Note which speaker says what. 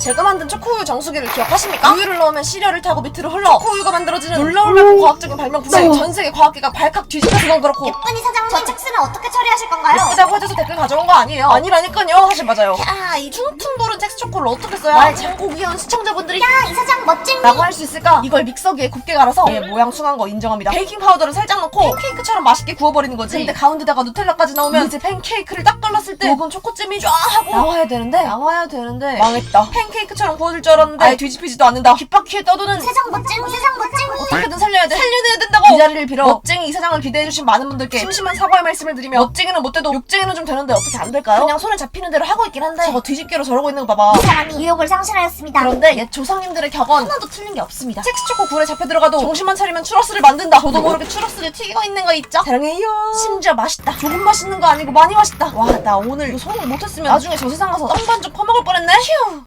Speaker 1: 제가 만든 초코우유 정수기를 기억하십니까? 우유를 넣으면 시리얼을 타고 밑으로 흘러 초코우유가 만들어지는 놀라울만한 과학적인 발명품을 전 세계 과학계가 발칵 뒤집어서 건 그렇고
Speaker 2: 예쁜이 사장님 저 잭스는 어떻게 처리하실 건가요?
Speaker 1: 예쁘다고 해줘서 댓글 가져온 거 아니에요 아니라니까요 사실 맞아요 야이 퉁퉁 부른 텍스 초코를 어떻게 써야 날 참고 귀여운 시청자분들이
Speaker 2: 야이 사장 멋쟁이
Speaker 1: 라고 할 수 있을까? 이걸 믹서기에 굽게 갈아서 얘 모양 숭한 거 인정합니다. 베이킹 파우더를 살짝 넣고 팬케이크처럼 맛있게 구워버리는 거지. 근데 가운데다가 누텔라까지 넣으면 이제 팬케이크를 딱 갈랐을 때 녹은 초코잼이 쫙 하고 나와야 되는데 나와야 되는데 망했다. 팬 케이크처럼 구워질 줄 알았는데 아예 뒤집히지도 않는다. 귓바퀴에 떠도는
Speaker 2: 세상 멋쟁이 세상 멋쟁이
Speaker 1: 어떻게든 살려야 돼. 살려내야 된다고. 이 자리를 빌어 멋쟁이 이사장을 기대해 주신 많은 분들께 심심한 사과의 말씀을 드리며 멋쟁이는 못돼도 욕쟁이는 좀 되는데 어떻게 안 될까요? 그냥 손에 잡히는 대로 하고 있긴 한데 저거 뒤집개로 저러고 있는 거 봐봐.
Speaker 2: 이 사람이 의욕을 상실하였습니다
Speaker 1: 그런데 옛 조상님들의 격언 하나도 틀린 게 없습니다. 섹스초코 굴에 잡혀 들어가도 정신만 차리면 추러스를 만든다. 저도 모르게 추러스를 튀기고 있는 거 있죠? 사랑해요. 심지어 맛있다. 조금 맛있는 거 아니고 많이 맛있다. 와, 나 오늘 이거 성공 못했으면 나중에 저 세상 가서 떡반죽 퍼먹을 뻔했네. 휴.